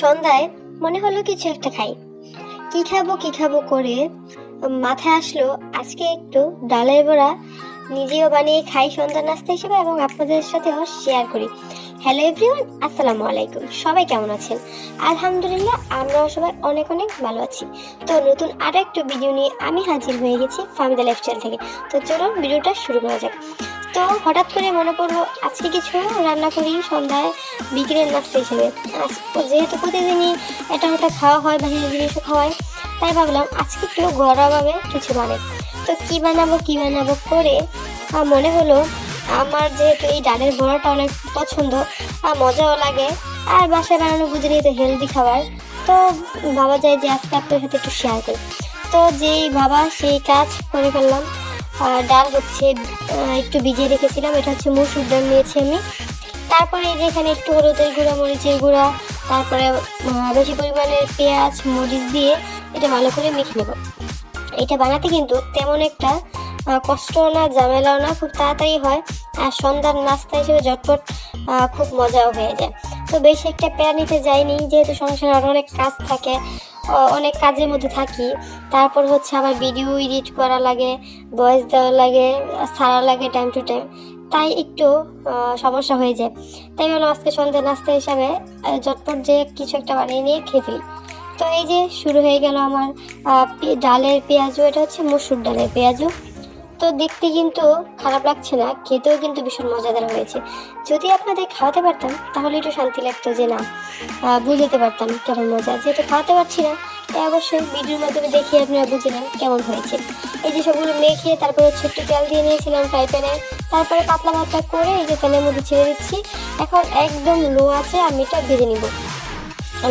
সন্ধ্যায় মনে হলো কিছু একটা খাই। কি খাব কি খাব করে মাথায় আসলো আজকে একটু ডালের বড়া। নিজেও বানিয়ে খাই সন্ধ্যা নাস্তা হিসেবে এবং আপনাদের সাথেও শেয়ার করি। হ্যালো এভরিওয়ান আসসালামু আলাইকুম। সবাই কেমন আছেন? আলহামদুলিল্লাহ, আমরাও সবাই অনেক অনেক ভালো আছি। তো নতুন আরও একটা ভিডিও নিয়ে আমি হাজির হয়ে গেছি ফামিদা লাইফস্টাইল থেকে। তো চলুন ভিডিওটা শুরু করা যাক। তো হঠাৎ করে মনে পড়ল, আজকে কিছু রান্না করি সন্ধ্যায় বিকেলের নাস্তা হিসেবে। যেহেতু প্রতিদিনই এটা ওটা খাওয়া হয় বা জিনিসও খাওয়ায়, তাই ভাবলাম আজকে একটু ঘরোয়াভাবে কিছু বানাই। তো কি বানাবো কি বানাবো করে মনে হলো, আমার যেহেতু এই ডালের বড়াটা অনেক পছন্দ, আর মজাও লাগে, আর বাসায় বানানো বুঝে নিয়ে তো হেলদি খাবার, তো ভাবা যায় যে আজকে আপনার সাথে একটু শেয়ার করি। তো যেই বাবা সেই কাজ করে ফেললাম। ডাল হচ্ছে একটু ভিজিয়ে রেখেছিলাম। এটা হচ্ছে মুসুর ডাল নিয়েছি আমি। তারপরে এই যে এখানে একটু হলুদের গুঁড়া, মরিচের গুঁড়া, তারপরে বেশি পরিমাণের পেঁয়াজ, মরিচ দিয়ে এটা ভালো করে মেখে নেব। এটা বানাতে কিন্তু তেমন একটা কষ্ট না, ঝামেলাও না, খুব তাড়াতাড়ি হয়। আর সন্ধ্যার নাস্তা হিসেবে ঝটপট খুব মজাও হয়ে যায়। তো বেশি একটা প্যারা নিতে যাইনি, যেহেতু সংসারে আরও অনেক কাজ থাকে অনেক কাজের মধ্যে থাকি। তারপর হচ্ছে আবার ভিডিও এডিট করা লাগে ভয়েস দেওয়া লাগে সারা লাগে টাইম টু টাইম তাই একটু সমস্যা হয়ে যায়। তাই ভাবলাম আজকে সন্ধ্যা নাস্তা হিসাবে আহ, ঝটপট যে কিছু একটা বানিয়ে নিয়ে খেয়ে ফেলি। তো এই যে শুরু হয়ে গেল আমার ডালের পেঁয়াজু এটা হচ্ছে মসুর ডালের পেঁয়াজু। তো দেখতে কিন্তু খারাপ লাগছে না, খেতেও কিন্তু ভীষণ মজাদার হয়েছে। যদি আপনাদের খাওয়াতে পারতাম, তাহলে একটু শান্তি লাগতো যে না বুঝতে পারতাম কেমন মজা। যেহেতু খাওয়াতে পারছি না, তাই অবশ্যই ভিডিওর মাধ্যমে দেখিয়ে আপনারা বুঝে নেন কেমন হয়েছে। এই যে সবগুলো মেখে তারপরে একটু তেল দিয়ে নিয়েছিলাম ফ্রাই প্যানে। তারপরে পাতলা পাতলা করে এই যে তেলের মধ্যে ছেড়ে দিচ্ছি। এখন একদম লো আছে আমি এটা ভেজে নিব।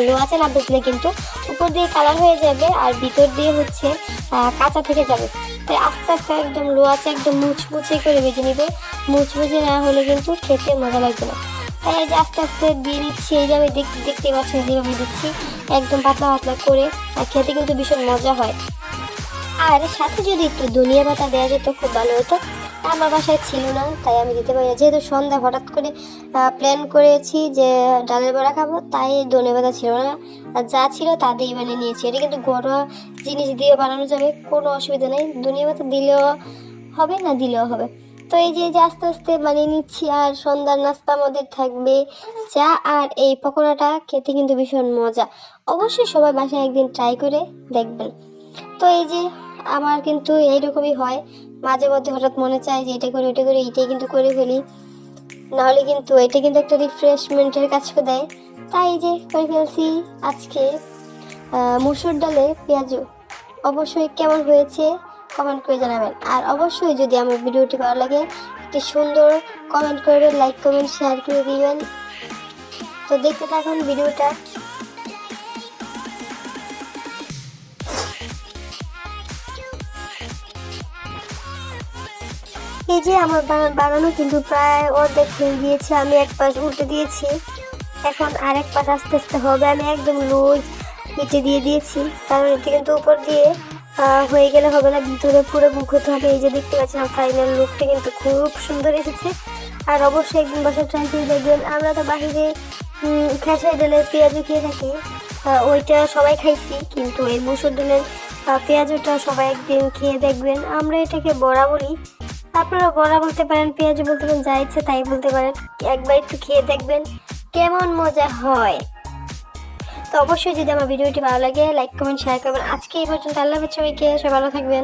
লো আছে না বুঝলে কিন্তু উপর দিয়ে কালার হয়ে যাবে আর ভিতর দিয়ে হচ্ছে কাঁচা থেকে যাবে। তাই আস্তে আস্তে একদম লো আছে, একদম মুচমুচে করে ভেজে নিবে। মুচমুচে না হলে কিন্তু খেতে মজা লাগবে না। তাই এই যে আস্তে আস্তে দিয়ে দিচ্ছি, এই যে দেখতে দেখতে পাচ্ছেন যেভাবে দিচ্ছি, একদম পাতলা পাতলা করে, আর খেতে কিন্তু ভীষণ মজা হয়। আর সাথে যদি একটু ধনিয়া পাতা দেওয়া যেত, খুব ভালো হতো। আমার বাসায় ছিল না, তাই আমি দিতে পারি না। যেহেতু সন্ধ্যা হঠাৎ করে প্ল্যান করেছি যে ডালের বড়া খাব, তাই ধনে পাতা ছিল না। আর যা ছিল তা দিয়েই বানিয়ে নিয়েছি। এটা কিন্তু ঘরোয়া জিনিস দিয়ে বানানো যাবে, কোনো অসুবিধা নেই। ধনিয়া পাতা দিলেও হবে, না দিলেও হবে। তো এই যে যে আস্তে আস্তে বানিয়ে নিচ্ছি, আর সন্ধ্যার নাস্তা আমাদের থাকবে চা আর এই পকোড়াটা খেতে কিন্তু ভীষণ মজা। অবশ্যই সবাই বাসায় একদিন ট্রাই করে দেখবেন। তো এই যে, আমার কিন্তু এইরকমই হয়। মাঝে মধ্যে হঠাৎ মনে চায় যে এটা করে, ওটা করে এইটাই কিন্তু করে ফেলি। নাহলে কিন্তু এটা কিন্তু একটা রিফ্রেশমেন্টের কাজ দেয়। তাই যে করে ফেলছি আজকে মুসুর ডালে পেঁয়াজু। অবশ্যই কেমন হয়েছে কমেন্ট করে জানাবেন। আর অবশ্যই যদি আমার ভিডিওটি ভালো লাগে, একটি সুন্দর কমেন্ট করবেন লাইক কমেন্ট শেয়ার করে দিবেন। তো দেখতে থাকুন ভিডিওটা। এই যে আমার বানানো কিন্তু প্রায় অর্ধেক হয়ে গিয়েছে, আমি এক পাশ উল্টে দিয়েছি। এখন আরেক পাশ আস্তে আস্তে হবে, আমি একদম লো হিটে দিয়ে দিয়েছি। কারণ এটা কিন্তু উপর দিয়ে হয়ে গেলে হবে না, ভিতরে পুরো বুক হতে হবে। এই যে দেখতে পাচ্ছেন ফাইনাল লুকটা কিন্তু খুব সুন্দর এসেছে। আর অবশ্যই একদিন বছর ট্রাই করে দেখবেন। আমরা তো বাহিরে খেসাই ডালের পেঁয়াজু খেয়ে থাকি। ওইটা সবাই খাইছি, কিন্তু এই মুসুর ডালের পেঁয়াজটা সবাই একদিন খেয়ে দেখবেন। আমরা এটাকে বড়া বলি। আপনারা বড়া বলতে পারেন, পেঁয়াজ বলতে পারেন, যা ইচ্ছে তাই বলতে পারেন। একবার একটু খেয়ে দেখবেন কেমন মজা হয়। তো অবশ্যই যদি আমার ভিডিওটি ভালো লাগে লাইক কমেন্ট শেয়ার করবেন। আজকে এই পর্যন্ত, আল্লাহ সবাইকে, সবাই ভালো থাকবেন।